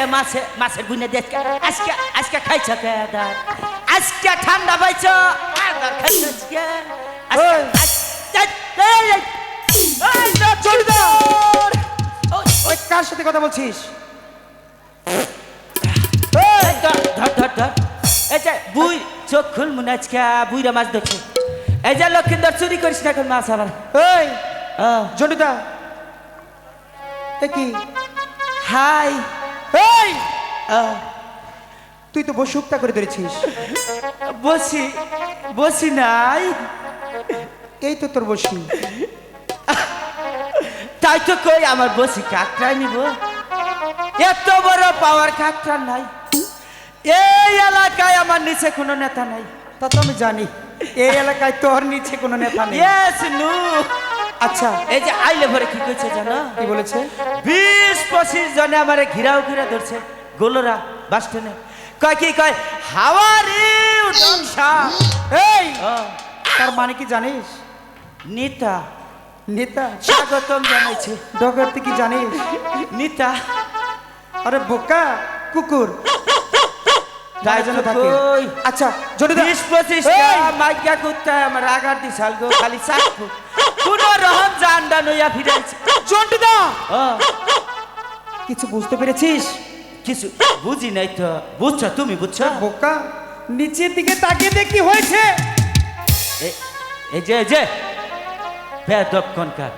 আজকে মাছে মাছের গুনে দেখ আজকে আজকে খাইছ কে আজকে ঠান্ডা পাইছ? ওই। ওই, ওই। কার সাথে কথা বলছিস? ধর, ধর, ধর। এই যে বুই চোখ খুল মনে আজকে বুইরা মাছ ধরছে। এই যে লক্ষিন্দর চুরি করিস না এখন মাছ আবার। এই আহ, জন্ডিদা। কি? হাই। এই তুই তো বসে উক্তা করে ধরেছিস। বসি বসি নাই। এই তো তোর বসি। তাই তো কই আমার বসি কাকড়াই নিব। এত বড় পাওয়ার কাকড়া নাই। এই এলাকায় আমার নিচে কোনো নেতা নাই। তা তো আমি জানি এই এলাকায় তোর নিচে কোনো নেতা নেই। নু। আচ্ছা। এই যে আইলে ভরে কি কইছে জানো? কি বলেছে? বিশ পঁচিশ জনে আমারে ঘিরাও ঘিরা ধরছে। গোলরা বাস স্ট্যান্ডে। কয় কি কয় হাওয়ারি এই তার মানে কি জানিস? নিতা। নেতা? স্বাগতম জানাইছে। ডগর তুই কি জানিস? নিতা। আরে বোকা কুকুর। কই? আচ্ছা আমার আগার খালি কোন রহম ফিরাইছে। কিছু বুঝতে পেরেছিস? কিছু বুঝি নাই তো। বুঝছ তুমি বুঝছ? বোকা নিচের দিকে তাকিয়ে দেখ হয়েছে। এই যে এই যে। বেদব কনকার।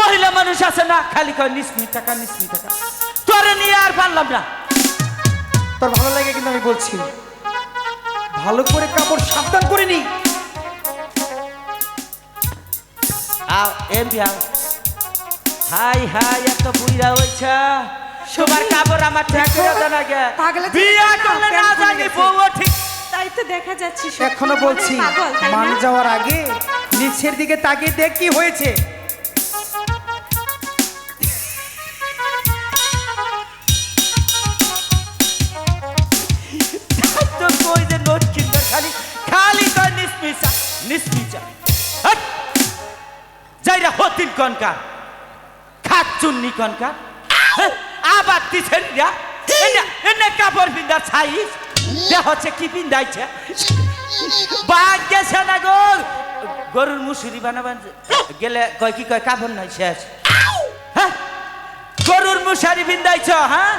মহিলা মানুষ আছে না খালি কয় নিসমি টাকা নিসমি টাকা। তোরে নিয়ে আর পারলাম না। তোর ভালো লাগে কিন্তু আমি বলছি। ভালো করে কাপড় সাবধান করে নি। আও এম বিয়াও হাই হাই এত বুইরা হইছে। সবার কাপড় আমার ঠেক করে পাগলা ছেলে বিয়া করলে না জানি। বউও ঠিক তাই তো দেখা যাচ্ছে এখনও বলছি মান যাওয়ার আগে নিচের দিকে তাকিয়ে দেখ কি হয়েছে। খালি? যাইরা হতিন কনকার। চুন্নি কনকার হ্যাঁ, আবার দিছেন যা এনে কাপড় পিন্দা ছাইস হচ্ছে কি পিন্দাইছে বাঘ গেছে না গো গরুর মুসুরি বানাবান গেলে কয় কি কয় কাপড় নাই শেষ। হ্যাঁ গরুর মুসারি বিন্দাইছ হ্যাঁ?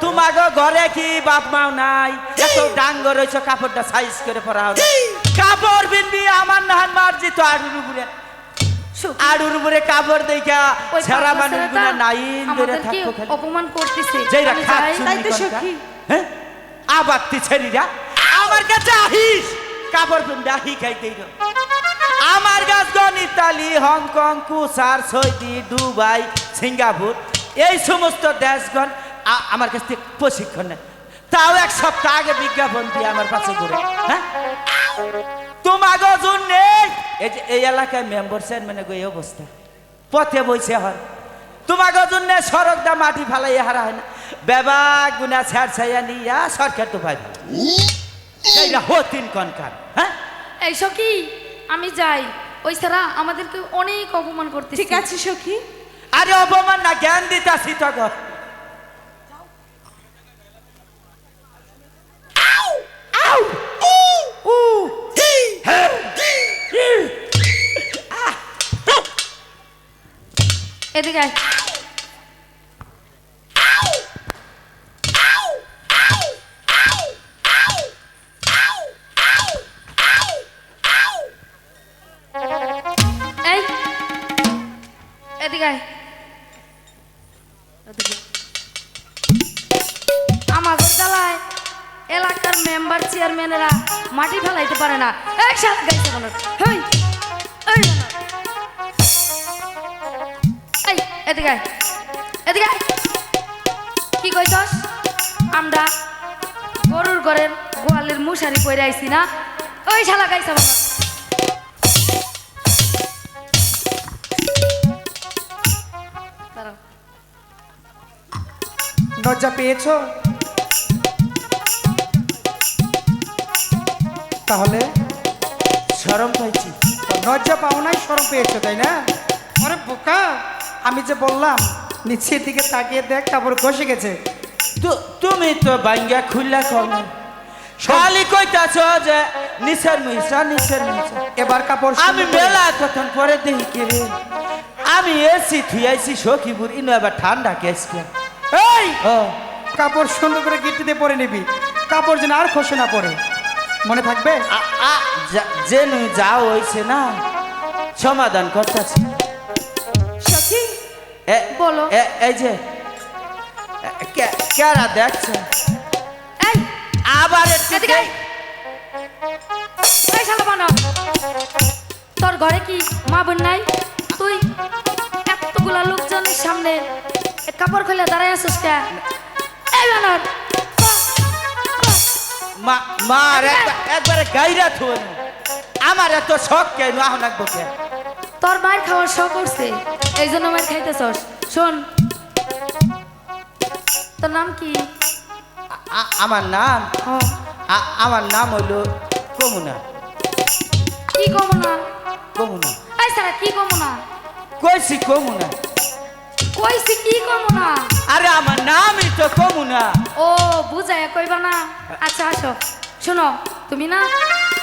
তোমার ঘরে কি বাপ মাও নাই? এত ডাঙ্গ রয়েছ কাপড়টা সাইজ করে পরা হবে কাপড় বিনবি আমার নাহান মারজি তো আড়ুর উপরে কাপড় দেখা সারা মানুষগুলা নাইন ধরে খালি। অপমান করতেছে। যেইরা চুন্নি তাই তো। সখী। হ্যাঁ? আবার তুই ছেড়িরা। আমার কাছে আহিস। কাপড় পিন্দা হি খাইতেই আমার গাছ ইতালি হংকং কুসার সৌদি দুবাই সিঙ্গাপুর এই সমস্ত দেশগণ আমার কাছ থেকে প্রশিক্ষণ নেয়। তাও এক সপ্তাহ আগে বিজ্ঞাপন দিয়ে আমার কাছে ঘুরে। হ্যাঁ? তোমাকে জন্য। নেই এই যে এই এলাকায় মেম্বার চেয়ারম্যানে গো এই অবস্থা। পথে বইছে হর তোমাকে জন্য সড়ক দা মাটি ফালাই হারা হয় না। বেবা গুনা ছাড় ছাইয়া নিয়া সরকার তো ভালো। এইটা হতিন কনকার হ্যাঁ? এই সখী আমি যাই। ওই সারা আমাদেরকে অনেক অপমান করতে ঠিক আছে সখী। আরে অপমান না জ্ঞান দিতাছি তো এদিকে। আমাদের জ্বালায় এলাকার মেম্বার চেয়ারম্যানেরা মাটি ফেলাইতে পারে না। শালা গাইছে বলো হেই! এদিকে। এদিকে কি কইছস? আমরা গরুর ঘরের গোয়ালের মুশারি পরে আইছি না? ওই শালা গাইছে বলো লজ্জা পেয়েছ? তাহলে সরম পাইছি। লজ্জা পাও নাই সরম পেয়েছ, তাই না? আরে বোকা! আমি যে বললাম নিচের দিকে তাকিয়ে দেখ কাপড় খসে গেছে। তু- তুমি তো বাঙ্গা খুললা কম। খালি কইতাছ যে নিচের মিশা নিচের মিশা এবার কাপড় আমি মেলা কতন পরে দেখি কে রে। আমি এসি থুয়াইছি সখীপুর ইনো এবার ঠান্ডা কেসকে এই! কাপড় সুন্দর করে গিট্টিতে পরে নিবি। কাপড় যেন আর খসে না পড়ে। মনে থাকবে? যা- যে হইছে না সমাধান করতেছি। বলো। এই যে কেরা দেখছে? আবার। তোর ঘরে কি মা বোন নাই? তুই এতগুলা লোকজনের সামনে কাপড় খুলে দাঁড়ায় আছিস কে? এই বানর। মা মার একবার গাইরা থুন আমার এত শখ কেন আহন একবো কে? তোর মায়ের খাওয়ার শখ করছে। এই জন্য মায়ের খাইতেছস। শোন। তোর নাম কি? আমার নাম? আমার নাম হইল কমুনা। কি কমো না কমুনা। এই সারা কি কমো না কইছি কমুনা। কইছি কি কমো না আরে আমার নামই তো কমুনা। ও বুঝায় কইবা না। আচ্ছা আসো। শোনো তুমি না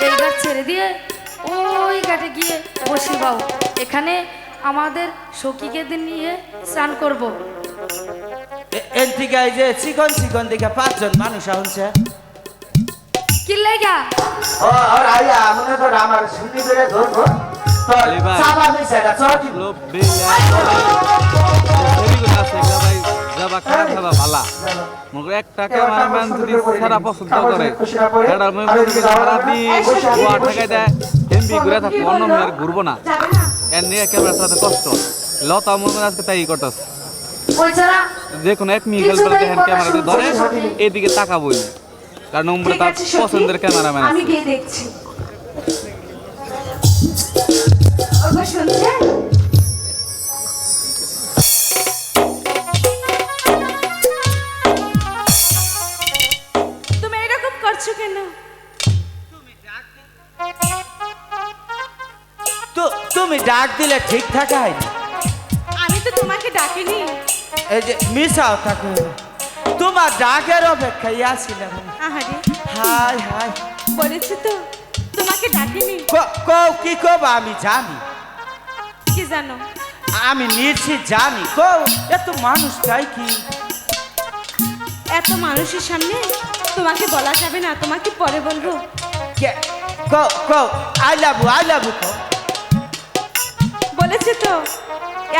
এই গাছ ছেড়ে দিয়ে ওই ঘাটে গিয়ে বসি বাও এখানে আমাদের সখীকে নিয়ে স্নান করব। এ- এর যে চিকন চিকন দিকে পাঁচজন মানুষ আনছে কি লেগা? ও আর আইয়া মনে কর আমার শুনি করে ধরবো এক টাকা যদি সারা পছন্দ করে। সেটার করি যে সারাদিন গোয়া ঠেকাই দেয় এমবি ঘুরে থাকব অন্য মেয়ের ঘুরবো না। এর নিয়ে ক্যামেরা চালাতে কষ্ট। লতা মনে আজকে তাই ছাড়া যে কোনো এক মিনিট গেল দেখেন ক্যামেরাতে ধরে এদিকে তাকাবই না। কারণ নম্বরে তার পছন্দের ক্যামেরাম্যান আমি গিয়ে দেখছি। শুনছেন তুমি এরকম করছ কেন? তুমি ডাক দিলে ঠিক থাকে হয়নি। আমি তো তোমাকে ডাকিনি। এই যে মিশাও থাকে তোমার ডাকের অপেক্ষায় আসছিলাম আহারে। হাই হাই বলেছি তো তোমাকে ডাকিনি। ক- কও কি কব আমি জানি। কি জানো? আমি নিশ্চিত জানি। কও এত মানুষ তাই কি? এত মানুষের সামনে তোমাকে বলা যাবে না তোমাকে পরে বলব। কে- কও কও আই লাভ আই লাভ কও। বলেছি তো?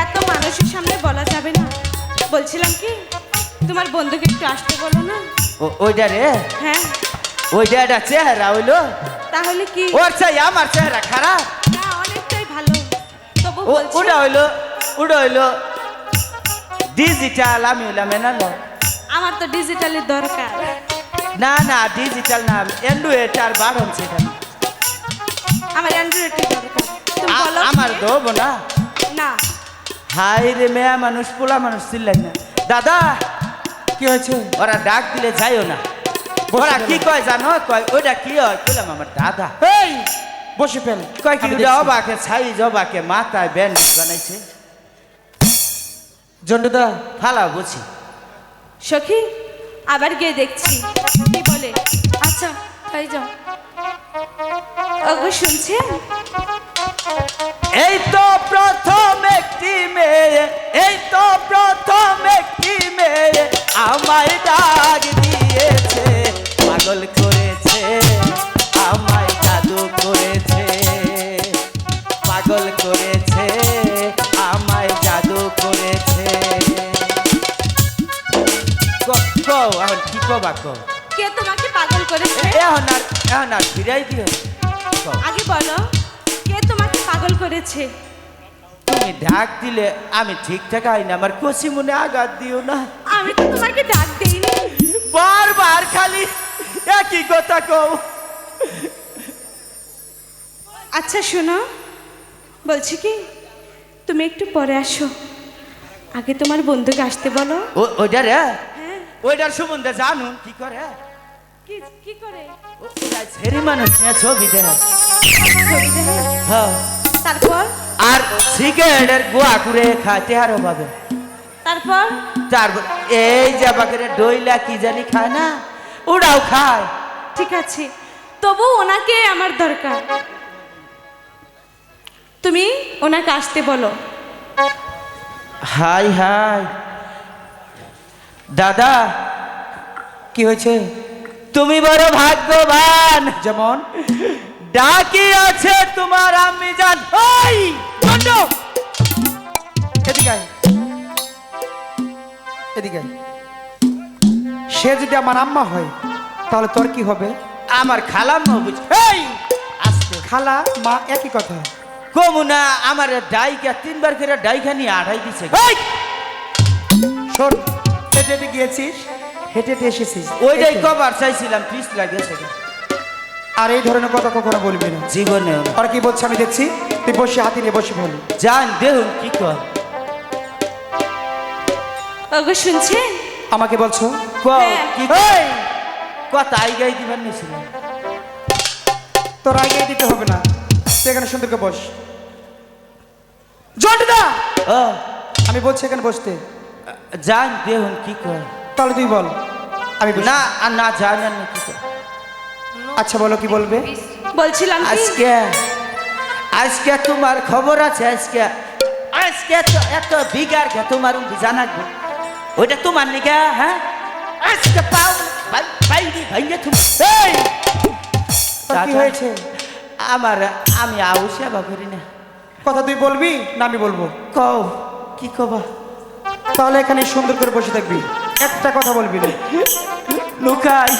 এত মানুষের সামনে বলা যাবে না। বলছিলাম কি তোমার বন্ধুকে একটু আসতে বলো না। ওইটা রে? হ্যাঁ। ওইটা একটা চেহারা হইল? তাহলে কি? ওর চাই আমার চেহারা খারাপ? না অনেকটাই ভালো। তবু ওটা হইল ওটা হইল ডিজিটাল আমি হইলাম এনালো আমার তো ডিজিটালের দরকার। না না ডিজিটাল না অ্যান্ড্রয়েড আর বারণ সেটা। আমার অ্যান্ড্রয়েডের দরকার। তুমি বলো আমার দেবো না। না। হাই রে মেয়া মানুষ পোলা মানুষ চিল্লাই না। দাদা কি হয়েছে? ওরা ডাক দিলে যাইও না। ওরা কি কয় জানো? কয় ওটা কি হয়? কইলাম আমার দাদা। এই বসে ফেল। কয় কি অবাকে ছাই জবাকে মাথায় ব্যান্ড বানাইছে। জন্টুদা। ফালা বুঝি। সখী আবার গিয়ে দেখছি। কি বলে? আচ্ছা তাই যাও। শুনছেন? এই তো প্রথম একটি মেয়ে এই তো প্রথম একটি মেয়ে আমায় ডাক দিয়েছে পাগল করেছে আমায় জাদু করেছে। পাগল করেছে আমায় জাদু করেছে। এখন কি কবা কে তোমাকে পাগল করেছে? এখন আর এখন আর ফিরাই দিও আগে বলো। পাগল করেছে। তুমি ডাক দিলে আমি ঠিকঠাক আই না আমার কষি মনে আঘাত দিও না। আমি তো তোমাকে ডাক দেইনি। বারবার খালি একই কথা কও। আচ্ছা শোনো। বলছি কি তুমি একটু পরে আসো। আগে তোমার বন্ধুকে আসতে বলো। ও- ওইটা রে? হ্যাঁ। ওইটার সম্বন্ধে জানুন কি করে? কি কি করে? ছেড়ে মানুষ ছবি দেয়। ছবি দেখে? হ্যাঁ। তারপর? আর সিগারেটের গোয়া করে খাইতে আরও পাবে তারপর? তারপর এই যে বাকের ডইলা কি জানি খায় না ওরাও খায়। ঠিক আছে তবু ওনাকে আমার দরকার। তুমি ওনাকে আসতে বলো। Hi hi. দাদা কি হয়েছে? তুমি বড় ভাগ্যবান। যেমন? ডাকি আছে তোমার আমি জান ওই দণ্ড! এদিকে আয়। এদিকে আয়। সে যদি আমার আম্মা হয় তাহলে তোর কি হবে আমার খালাম বুঝ এই আস্তে খালা মা একই কথা কমুনা আমার ডাইকা তিনবার করে ডাইকা নিয়ে আড়াই দিছে এই! শোন হেঁটে হেঁটে গিয়েছিস হেঁটে হেঁটে এসেছিস ওইটাই কবার চাইছিলাম পিস লাগেছে আর এই ধরনের কথা কখনো বলবি না। জীবনে। আর কি বলছে আমি দেখছি? তুই বসে হাতি নিয়ে বসে বল। জান দেখুন কি কর? ওগো শুনছেন? আমাকে বলছো? কও, হ্যাঁ। কি এই! কথা আইগাই দিবার নিছিলাম তোর আগে দিতে হবে না। তুই এখানে সুন্দরকে বস। জন্টুদা! ও। আমি বলছি এখানে বসতে। জান দেখুন কি কর? তাহলে তুই বল। আমি। না আর না জান আর না কি কর? আচ্ছা বলো কি বলবে? বলছিলাম আজকে আজকে তোমার খবর আছে আজকে আজকে তো এত বিগার কে তোমার জানাকবো ওইটা তোমার নিকা হ্যাঁ? আজকে পাও ভাই- বাইরে ভাইয়া তুমি। এই! কি হয়েছে? আমার আমি আউ সেবা করি না। কথা তুই বলবি না আমি বলব? কও কি কবা? তাহলে এখানে সুন্দর করে বসে থাকবি। একটা কথা বলবি না। লুকাই।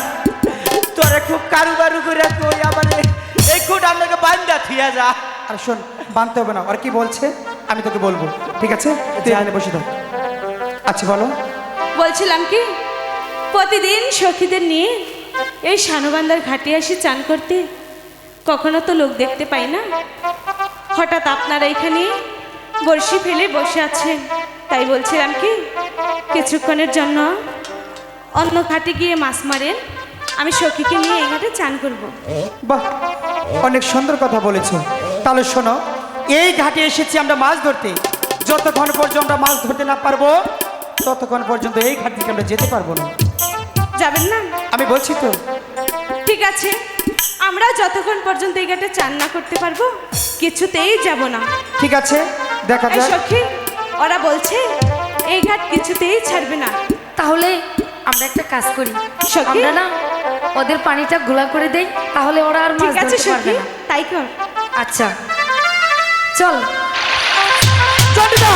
তোরে খুব কারু বারু করে কই আমার এই- এই খুঁট আপনাকে বান্দা থিয়া যা। আর শোন বানতে হবে না। আর কি বলছে আমি তোকে বলব ঠিক আছে? তুই এখানে বসে থাক। আচ্ছা বলো। বলছিলাম কি প্রতিদিন সখীদের নিয়ে এই শানুবান্দার ঘাটে আসি চান করতে। কখনো তো লোক দেখতে পাই না। হঠাৎ আপনারা এখানে বড়শি ফেলে বসে আছেন। তাই বলছিলাম কি কিছুক্ষণের জন্য অন্য ঘাটে গিয়ে মাছ মারেন। আমি সখীকে নিয়ে এই ঘাটে চান করব। বাহ অনেক সুন্দর কথা বলেছ। তাহলে শোনো এই ঘাটে এসেছি আমরা মাছ ধরতে। যতক্ষণ পর্যন্ত আমরা মাছ ধরতে না পারব ততক্ষণ পর্যন্ত এই ঘাট থেকে আমরা যেতে পারব না। যাবেন না? আমি বলছি তো। ঠিক আছে। আমরা যতক্ষণ পর্যন্ত এই ঘাটে চান না করতে পারব কিছুতেই যাব না। ঠিক আছে দেখা যাক। সখী ওরা বলছে এই ঘাট কিছুতেই ছাড়বে না। তাহলে আমরা একটা কাজ করি। সখী? আমরা না ওদের পানিটা ঘোলা করে দেই তাহলে ওরা আর মাছ ঠিক আছে ধরতে পারবে না। তাই কর। আচ্ছা। চল। চন্ডিদা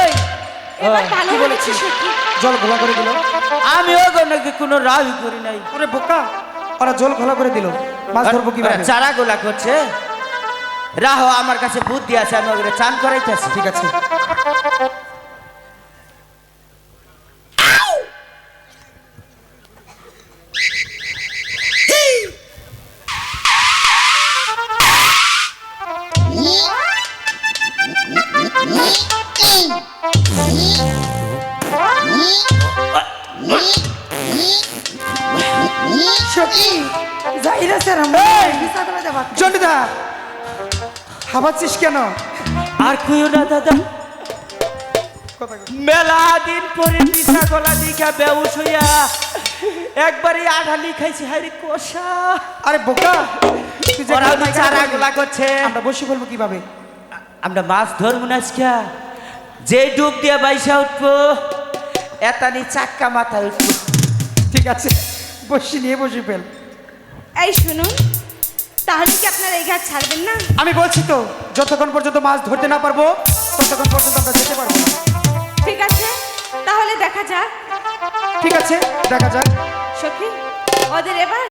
এই ও, কি বলেছিস? জল ঘোলা করে দিল। আমিও নাকি কোনো রাহি করি নাই। ওরে বোকা ওরা জল ঘোলা করে দিল। মাছ ধরবো কীভাবে? চারা গোলা করছে। রাহো আমার কাছে বুদ্ধি আছে আমি ওগুলো চান করাইতেছি। ঠিক আছে। চন্ডিদা হাবাচ্ছিস কেন? আর কইও না দাদা। মেলা দিন পরে নিশা গলা দিঘা বেউস হইয়া একবারই আঠালি খাইছি হারি কষা। আরে বোকা ওরা গেলি, করছে। আমরা বসে বলব কীভাবে? আমরা মাছ ধরবো না আজকে। যে ডুব দিয়ে বাইসা উঠবো এতানি চাক্কা মাথায় উঠবো। ঠিক আছে। বসে নিয়ে বসে ফেল। এই শুনুন তাহলে কি আপনারা এই ঘাট ছাড়বেন না? আমি বলছি তো যতক্ষণ পর্যন্ত মাছ ধরতে না পারব ততক্ষণ পর্যন্ত আমরা যেতে পারব না। ঠিক আছে তাহলে দেখা যাক। ঠিক আছে দেখা যাক। সখী ওদের এবার